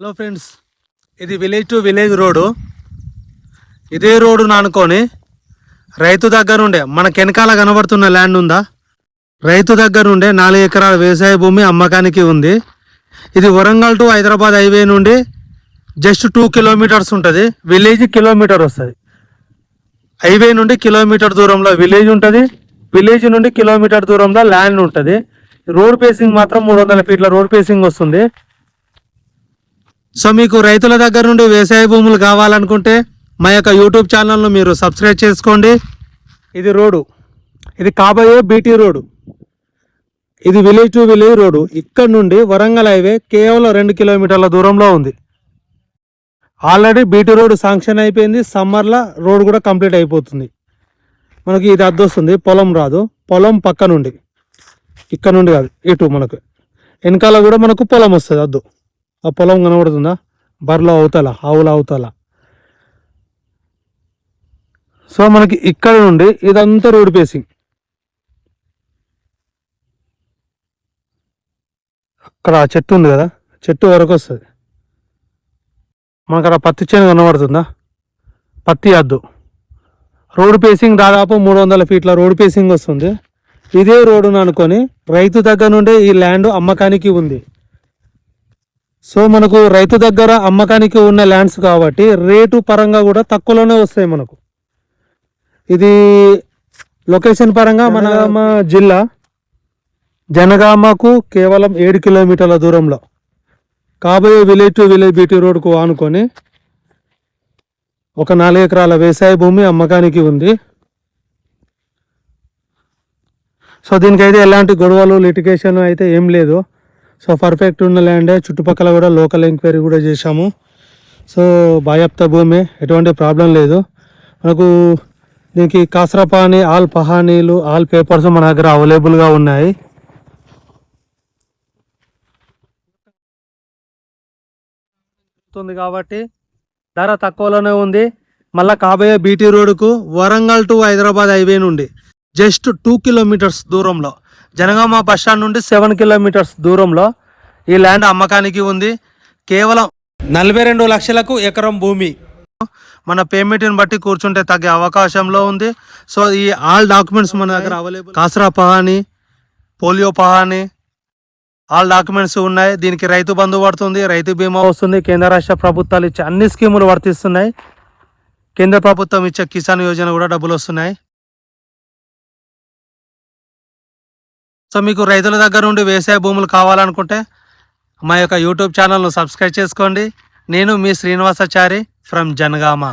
Hello friends ఇది village to village road. ఇదే రోడ్డును అనుకొని రైతు దగ్గర ఉండే మన వెనకాల కనబడుతున్న ల్యాండ్ ఉందా? రైతు దగ్గర ఉండే నాలుగు ఎకరాల వ్యవసాయ భూమి అమ్మకానికి ఉంది. ఇది వరంగల్ టు హైదరాబాద్ హైవే నుండి జస్ట్ టూ కిలోమీటర్స్ ఉంటుంది. విలేజ్ కిలోమీటర్ వస్తుంది. హైవే నుండి కిలోమీటర్ దూరంలో విలేజ్ ఉంటుంది. విలేజ్ నుండి కిలోమీటర్ దూరంలో ల్యాండ్ ఉంటుంది. రోడ్ పేసింగ్ మాత్రం మూడు వందల ఫీట్ల రోడ్ పేసింగ్ వస్తుంది. సో మీకు రైతుల దగ్గర నుండి వ్యవసాయ భూములు కావాలనుకుంటే మా యొక్క యూట్యూబ్ ఛానల్ను మీరు సబ్స్క్రైబ్ చేసుకోండి. ఇది రోడ్డు. ఇది కాబోయే బీటీ రోడ్డు. ఇది విలేజ్ టు విలేజ్ రోడ్డు. ఇక్కడ నుండి వరంగల్ హైవే కేవలం రెండు కిలోమీటర్ల దూరంలో ఉంది. ఆల్రెడీ బీటీ రోడ్ శాంక్షన్ అయిపోయింది. సమ్మర్లో రోడ్ కూడా కంప్లీట్ అయిపోతుంది. మనకి ఇది అద్దొస్తుంది పొలం రాదు. పొలం పక్క నుండి. ఇక్కడ నుండి కాదు. ఇటు మనకు. వెనకాల కూడా మనకు పొలం వస్తుంది. అద్దు. ఆ పొలం కనబడుతుందా? బర్రెలు అవతల ఆవులు అవతల. సో మనకి ఇక్కడ నుండి ఇదంతా రోడ్ పేసింగ్ అక్కడ ఆ చెట్టు ఉంది కదా చెట్టు వరకు వస్తుంది. మనకు అక్కడ పత్తి చేను కనబడుతుందా? పత్తి అద్దు. రోడ్ పేసింగ్ దాదాపు మూడు వందల ఫీట్ల రోడ్ పేసింగ్ వస్తుంది. ఇదే రోడ్డును అనుకొని రైతు దగ్గర నుండే ఈ ల్యాండ్ అమ్మకానికి ఉంది. సో మనకు రైతు దగ్గర అమ్మకానికి ఉన్న ల్యాండ్స్ కాబట్టి రేటు పరంగా కూడా తక్కువలోనే వస్తాయి మనకు. ఇది లొకేషన్ పరంగా మన మా జిల్లా జనగామకు కేవలం ఏడు కిలోమీటర్ల దూరంలో. కాబోయే విలేజ్ టు విలేజ్ బీటీ రోడ్కు ఆనుకొని ఒక నాలుగు ఎకరాల వ్యవసాయ భూమి అమ్మకానికి ఉంది. సో దీనికైతే ఎలాంటి గొడవలు లిటిగేషన్ అయితే ఏం లేదు. సో పర్ఫెక్ట్ ఉన్న ల్యాండే చుట్టుపక్కల కూడా లోకల్ ఎంక్వైరీ కూడా చేశాము. సో బాయాప్త భూమి ఎటువంటి ప్రాబ్లం లేదు. మనకు దీనికి కాసరపాని ఆల్ పహానీలు ఆల్ పేపర్స్ మన దగ్గర అవైలబుల్గా ఉన్నాయి. ఉంది కాబట్టి ధర తక్కువలోనే ఉంది. మళ్ళా కాబోయే బీటీ రోడ్డుకు వరంగల్ టు హైదరాబాద్ హైవే నుండి జస్ట్ టూ కిలోమీటర్స్ దూరంలో. జనగామ బస్ స్టాండ్ నుండి సెవెన్ కిలోమీటర్స్ దూరంలో ఈ ల్యాండ్ అమ్మకానికి ఉంది. కేవలం నలభై రెండు లక్షలకు ఎకరం భూమి. మన పేమెంట్ని బట్టి కూర్చుంటే తగ్గే అవకాశంలో ఉంది. సో ఈ ఆల్ డాక్యుమెంట్స్ మన దగ్గర అవైలబుల్. కాసరా పహాని పోలియో పహాని ఆల్ డాక్యుమెంట్స్ ఉన్నాయి. దీనికి రైతు బంధు పడుతుంది రైతు బీమా వస్తుంది. కేంద్ర రాష్ట్ర ప్రభుత్వాలు ఇచ్చే అన్ని స్కీములు వర్తిస్తున్నాయి. కేంద్ర ప్రభుత్వం ఇచ్చే కిసాన్ యోజన కూడా డబ్బులు వస్తున్నాయి. సో మీకు రైతుల దగ్గర నుండి వ్యవసాయ భూములు కావాలనుకుంటే మా యొక్క యూట్యూబ్ ఛానల్ను సబ్స్క్రైబ్ చేసుకోండి. నేను మీ శ్రీనివాసాచారి ఫ్రమ్ జనగామ.